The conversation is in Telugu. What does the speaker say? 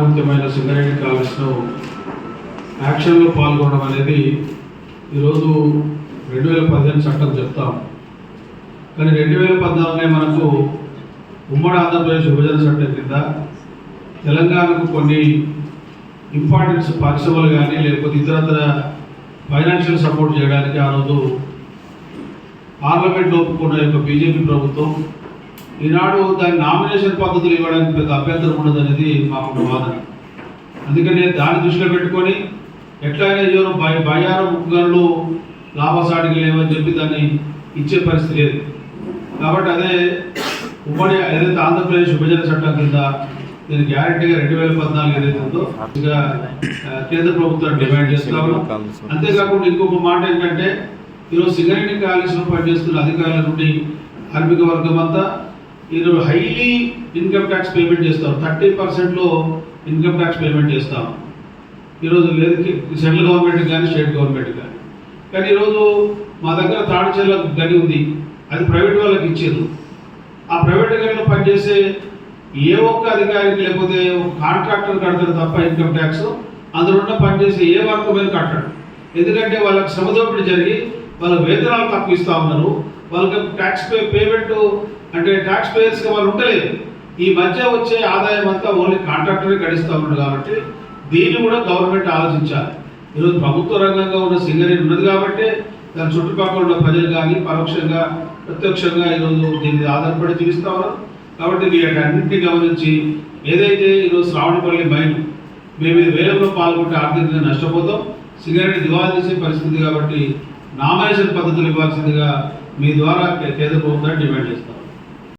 ముఖ్యమైన సింగరేణి కాలేజ్లో యాక్షన్లో పాల్గొనడం అనేది ఈరోజు రెండు వేల పదిహేను చట్టం చెప్తాం. కానీ రెండు వేల పద్నాలుగునే మనకు ఉమ్మడి ఆంధ్రప్రదేశ్ విభజన చట్టం కింద తెలంగాణకు కొన్ని ఇంపార్టెన్స్ పరిశ్రమలు కానీ లేకపోతే ఇతరత్ర ఫైనాన్షియల్ సపోర్ట్ చేయడానికి ఆ రోజు పార్లమెంట్లో ఒప్పుకున్న యొక్క బీజేపీ ప్రభుత్వం ఈనాడు దాని నామినేషన్ పద్ధతులు ఇవ్వడానికి పెద్ద అభ్యంతరం ఉండదు అనేది మాకు వాదన. అందుకనే దాన్ని దృష్టిలో పెట్టుకొని ఎట్లయినా ఎవరు భయ బయ్యారు ముగ్గురు లాభసాటికి లేవని చెప్పి దాన్ని ఇచ్చే పరిస్థితి లేదు. కాబట్టి అదే ఉమ్మడి ఏదైతే ఆంధ్రప్రదేశ్ విభజన చట్టం కింద దీని గ్యారెంటీగా రెండు వేల పద్నాలుగు ఏదైతే ఉందో ఇంకా కేంద్ర ప్రభుత్వం డిమాండ్ చేస్తున్నాము అంతేకాకుండా ఇంకొక మాట ఏంటంటే ఈరోజు సింగరేణి కాలేజీలో పనిచేస్తున్న అధికారుల నుండి కార్మిక వర్గం అంతా మీరు హైలీ ఇన్కమ్ ట్యాక్స్ పేమెంట్ చేస్తాం థర్టీ పర్సెంట్లో ఇన్కమ్ ట్యాక్స్ పేమెంట్ చేస్తాం. ఈరోజు లేదు సెంట్రల్ గవర్నమెంట్ కానీ స్టేట్ గవర్నమెంట్ కానీ. కానీ ఈరోజు మా దగ్గర తాడిచెల్ల గని ఉంది. అది ప్రైవేట్ వాళ్ళకి ఇచ్చారు. ఆ ప్రైవేట్ గనిలో పనిచేసే ఏ ఒక్క అధికారికి లేకపోతే ఒక కాంట్రాక్టర్ కడతాడు తప్ప ఇన్కమ్ ట్యాక్స్ అందులో ఉన్న పనిచేసే ఏ వర్క్ మీద కట్టడం ఎందుకంటే వాళ్ళకి శ్రమ దోపిడీ జరిగి వాళ్ళ వేతనాలు తక్కువ ఇస్తూ ఉన్నారు. వాళ్ళకి ట్యాక్స్ పే పేమెంట్ అంటే ట్యాక్స్ పేయర్స్గా వాళ్ళు ఉండలేదు. ఈ మధ్య వచ్చే ఆదాయం అంతా ఓన్లీ కాంట్రాక్టరే గడిస్తూ ఉన్నాడు కాబట్టి దీన్ని కూడా గవర్నమెంట్ ఆలోచించాలి. ఈరోజు ప్రభుత్వ రంగంగా ఉన్న సింగరేణి ఉన్నది కాబట్టి దాని చుట్టుపక్కల ఉన్న ప్రజలు కానీ పరోక్షంగా ప్రత్యక్షంగా ఈరోజు దీని మీద ఆధారపడి జీవిస్తూ ఉన్నారు. కాబట్టి వీటన్నింటినీ గమనించి ఏదైతే ఈరోజు శ్రావణపల్లి మైన్ మేము ఈ వేలంలో పాల్గొంటే ఆర్థికంగా నష్టపోతాం. సిగరెట్ దివాలా తీసే పరిస్థితి కాబట్టి నామినేషన్ పద్ధతులు ఇవ్వాల్సిందిగా మీ ద్వారా కేంద్ర ప్రభుత్వాన్ని డిమాండ్ చేస్తాం.